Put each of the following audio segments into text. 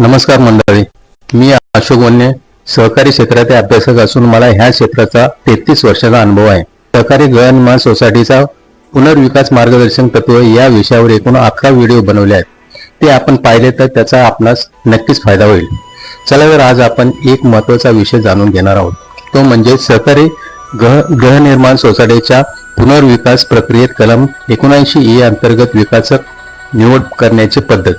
नमस्कार मंडळी. मी अशोक वन्य सहकारी क्षेत्राचे अभ्यासक असून मला ह्या क्षेत्राचा तेहतीस वर्षाचा अनुभव आहे. सहकारी गृहनिर्माण सोसायटीचा पुनर्विकास मार्गदर्शन तत्व या विषयावर एकूण अकरा व्हिडिओ बनवले आहेत. ते आपण पाहिले तर त्याचा आपणास नक्कीच फायदा होईल. चला तर आज आपण एक महत्त्वाचा विषय जाणून घेणार आहोत. तो म्हणजे सहकारी गह गृहनिर्माण सोसायटीच्या पुनर्विकास प्रक्रियेत कलम एकोणऐंशी ए अंतर्गत विकासक निवड करण्याची पद्धत.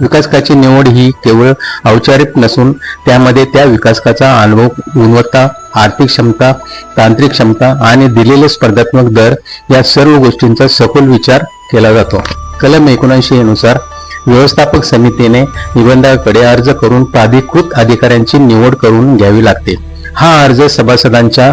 विकासकाची निवड ही केवळ औपचारिक नसून त्यामध्ये त्या विकासकाचा अनुभव गुणवत्ता आर्थिक क्षमता तांत्रिक क्षमता आणि दिलेले स्पर्धात्मक दर या सर्व गोष्टींचा सखोल विचार केला जातो. कलम एकोणऐंशी नुसार व्यवस्थापक समितीने निबंधाकडे अर्ज करून प्राधिकृत अधिकाऱ्यांची निवड करून घ्यावी लागते. हा अर्ज सभासदांच्या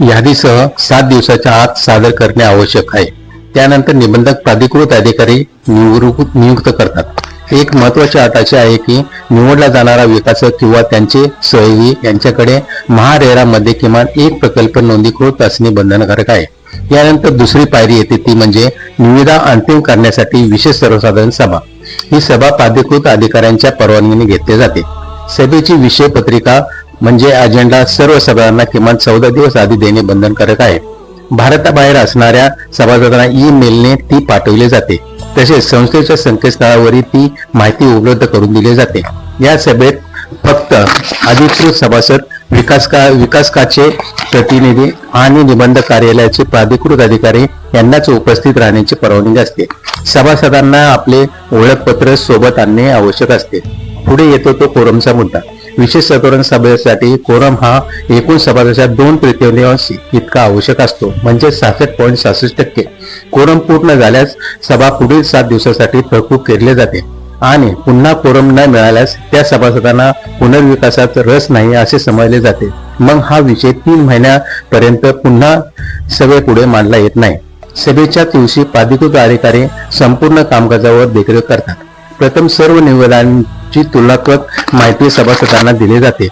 यादीसह सात दिवसाच्या आत सादर करणे आवश्यक आहे. त्यानंतर निबंधक प्राधिकृत अधिकारी नियुक्त करतात. एक महत्वाची अट अशी आहे की निवडला जाणारा विकासक किंवा त्यांचे सहयोगी यांच्याकडे महारेरामध्ये किमान एक प्रकल्प नोंदीकृत असणे बंधनकारक आहे. यानंतर दुसरी पायरी येते ती म्हणजे निविदा अंतिम करण्यासाठी विशेष सर्वसाधारण सभा. ही सभा प्राधिकृत अधिकाऱ्यांच्या परवानगीने घेतली जाते. सभेची विषय पत्रिका म्हणजे अजेंडा सर्व सभांना किमान चौदा दिवस आधी देणे बंधनकारक आहे. भारताबाहेर असणाऱ्या सभासदांना ई मेलने ती पाठवली जाते. तसेच संस्थेच्या संकेतस्थळावरही ती माहिती उपलब्ध करून दिली जाते. या सभेत फक्त अधिकृत सभासद विकासका विकासकाचे प्रतिनिधी आणि निबंध कार्यालयाचे प्राधिकृत अधिकारी यांनाच उपस्थित राहण्याची परवानगी असते. सभासदांना आपले ओळखपत्र सोबत आणणे आवश्यक असते. पुढे येतो तो कोरमचा मुद्दा. विशेष सदरण सभेसाठी कोरम हा एकूण सभासदाच्या दोन तृतीयांशी इतका आवश्यक असतो म्हणजे सहासष्ट पॉईंट सहासष्ट टक्के. कोरम पूर्ण झाल्यास सभा पुढील सात दिवसासाठी तहकूब केले जाते. आणि पुन्हा कोरम न मिळाल्यास त्या सभासदांना पुनर्विकासात रस नाही असे समजले जाते. मग हा विषय तीन महिन्यापर्यंत पुन्हा सभेपुढे मांडला येत नाही. सभेच्या दिवशी प्राधिकृत अधिकारी संपूर्ण कामकाजावर देखरेख करतात. प्रथम सर्व ची तुलनात्मक माहिती सभासदांना दिली जाते.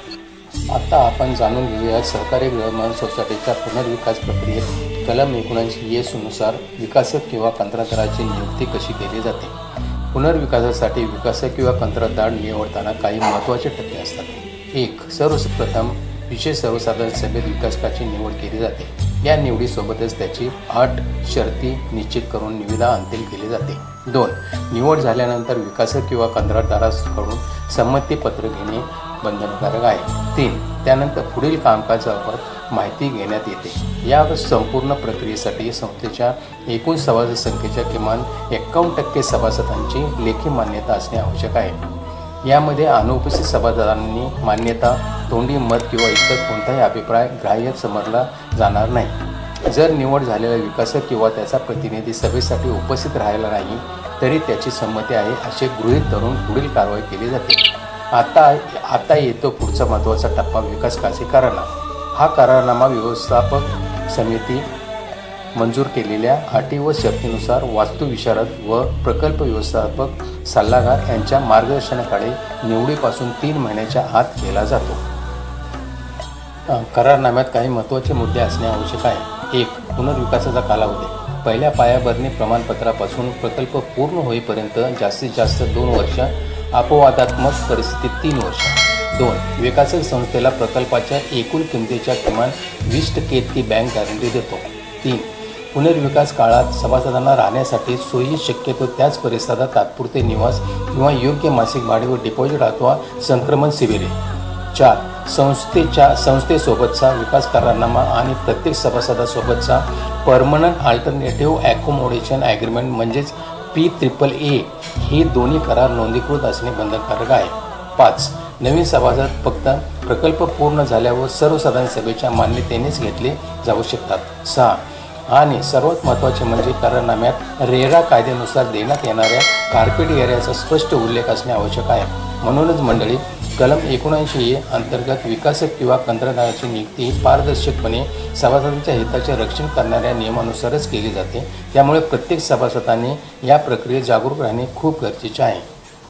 आता आपण जाणून घेऊया सहकारी गृहनिर्माण सोसायटीच्या पुनर्विकास प्रक्रियेत कलम एकोणऐंशी एसनुसार विकासक किंवा कंत्राटदाराची नियुक्ती कशी केली जाते? पुनर्विकासासाठी विकासक किंवा कंत्राटदार निवडताना काही महत्त्वाचे टप्पे असतात. एक सर्वप्रथम विशेष सर्वसाधारण सभेत विकासकाची निवड केली जाते. या निवडीसोबतच त्याची अट शर्ती निश्चित करून निविदा अंतिम केली जाते. दोन निवड झाल्यानंतर विकासक किंवा कंत्राटदाराकडून संमतीपत्र घेणे बंधनकारक आहे. तीन त्यानंतर पुढील कामकाजाबाबत माहिती घेण्यात येते. या संपूर्ण प्रक्रियेसाठी संस्थेच्या एकूण सभासद संख्येच्या किमान एक्कावन्न टक्के सभासदांची लेखी मान्यता असणे आवश्यक आहे. यामध्ये अनुपस्थित सभासदांनी मान्यता तोंडी मत किंवा इतर कोणताही अभिप्राय ग्राह्य समजला जाणार नाही. जर निवड झालेला विकासक किंवा त्याचा प्रतिनिधी सभेसाठी उपस्थित राहिला नाही तरी त्याची संमती आहे असे गृहीत धरून पुढील कारवाई केली जाते. आता आता येतो पुढचा महत्त्वाचा टप्पा विकास विकासकाचे करारनामा हा करारनामा व्यवस्थापक समिती मंजूर केलेल्या अटी व शर्तीनुसार वास्तुविशारद व प्रकल्प व्यवस्थापक सल्लागार यांच्या मार्गदर्शनाकडे निवडीपासून तीन महिन्याच्या आत केला जातो. करारनाम्यात काही महत्त्वाचे मुद्दे असणे आवश्यक आहे. एक पुनर्विकासाचा कालावधी. पहिल्या पायाभरणी प्रमाणपत्रापासून प्रकल्प पूर्ण होईपर्यंत जास्तीत जास्त दोन वर्ष अपवादात्मक परिस्थितीत तीन वर्ष. दोन विकासक संस्थेला प्रकल्पाच्या एकूण किमतीच्या किमान वीस टक्के इतकी बँक गॅरंटी देतो. तीन पुनर्विकास काळात सभासदांना राहण्यासाठी सोयी शक्यतो त्याच परिसरात तात्पुरते निवास किंवा योग्य मासिक भाडे व डिपॉझिट अथवा संक्रमण शिबिरे. चार संस्थेच्या संस्थेसोबतचा विकास करारनामा आणि प्रत्येक सभासदासोबतचा परमनंट अल्टरनेटिव्ह ॲकोमोडेशन ॲग्रीमेंट म्हणजेच पी ट्रिपल ए हे दोन्ही करार नोंदीकृत असणे बंधनकारक आहे. पाच नवीन सभासद फक्त प्रकल्प पूर्ण झाल्यावर सर्वसाधारण सभेच्या मान्यतेनेच घेतले जाऊ शकतात. सहा आणि सर्वात महत्त्वाचे म्हणजे करारनाम्यात रेरा कायद्यानुसार देण्यात येणाऱ्या कार्पेट एरियाचा स्पष्ट उल्लेख असणे आवश्यक आहे. म्हणूनच मंडळी कलम एकोणऐंशी ए अंतर्गत विकासक किंवा कंत्राटदाराची नियुक्ती ही पारदर्शकपणे सभासदांच्या हिताचे रक्षण करणाऱ्या नियमानुसारच केली जाते. त्यामुळे प्रत्येक सभासदांनी या प्रक्रियेत जागरूक राहणे खूप गरजेचे आहे.